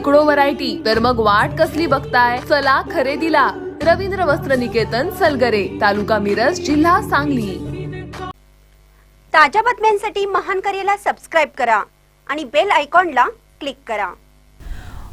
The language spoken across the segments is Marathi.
शेकडो व्हरायटी तर मग वाट कसली बघताय? चला खरेदीला. रवींद्र वस्त्र निकेतन सलगरे तालुका मिरज जिल्हा सांगली. ताज्या बातम्यांसाठी महान करेला सबस्क्राईब करा आणि बेल आयकॉनला क्लिक करा.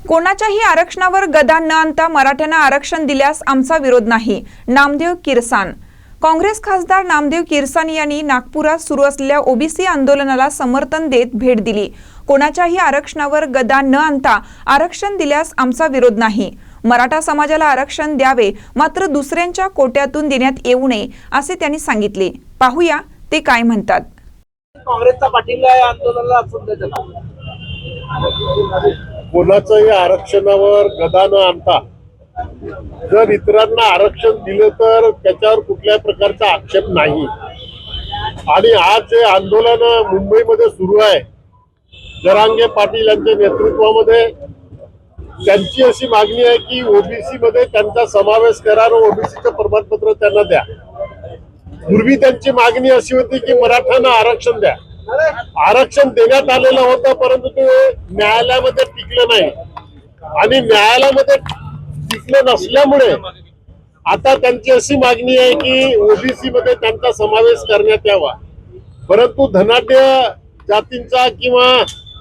कोणाच्याही आरक्षणावर गदा न आणता मराठ्यांना आरक्षण दिल्यास आमचा विरोध नाही. नामदेव किरसान. काँग्रेस खासदार नामदेव किरसान यांनी नागपुरात सुरू असलेल्या ओबीसी आंदोलनाला समर्थन देत भेट दिली. कोणाच्याही आरक्षणावर गदा न आणता आरक्षण दिल्यास आमचा विरोध नाही. मराठा समाजाला आरक्षण द्यावे मात्र दुसऱ्यांच्या कोट्यातून देण्यात येऊ नये असे त्यांनी सांगितले. पाहूया ते काय म्हणतात. काँग्रेसचा पाठिंबा आहे आंदोलनाला कोणाचंही आरक्षणावर गदा न आणता जर इतरांना आरक्षण दिलं तर त्याच्यावर कुठल्याही प्रकारचा आक्षेप नाही. आणि आज जे आंदोलन मुंबईमध्ये सुरू आहे जरांगे पाटील यांच्या नेतृत्वामध्ये त्यांची अशी मागणी आहे की ओबीसी मध्ये त्यांचा समावेश करा आणि ओबीसीचं प्रमाणपत्र त्यांना द्या. पूर्वी त्यांची मागणी अशी होती की मराठ्यांना आरक्षण द्या. आरक्षण देण्यात आलेलं होतं परंतु ते न्यायालयामध्ये टिकलं नाही. आणि न्यायालयामध्ये घेतलं नसल्यामुळे आता त्यांची अशी मागणी आहे की ओबीसी मध्ये त्यांचा समावेश करण्यात यावा. परंतु धनाढ्य जातींचा किंवा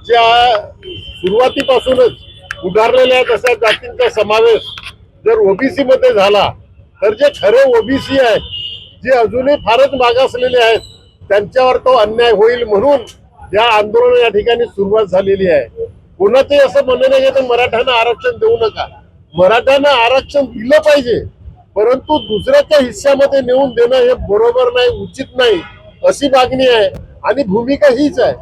ज्या सुरुवातीपासूनच उभारलेल्या आहेत जातींचा समावेश जर ओबीसी मध्ये झाला तर जे खरे ओबीसी आहेत जे अजूनही फारच मागासलेले आहेत त्यांच्यावर तो अन्याय होईल म्हणून या आंदोलन या ठिकाणी सुरुवात झालेली आहे. कोणाचंही असं म्हणणं नाही की मराठ्यांना आरक्षण देऊ नका. मराठ्यांना आरक्षण दिलं पाहिजे परंतु दुसऱ्याच्या हिस्स्यामध्ये नेऊन देणं हे बरोबर नाही उचित नाही अशी मागणी आहे आणि भूमिका हीच आहे.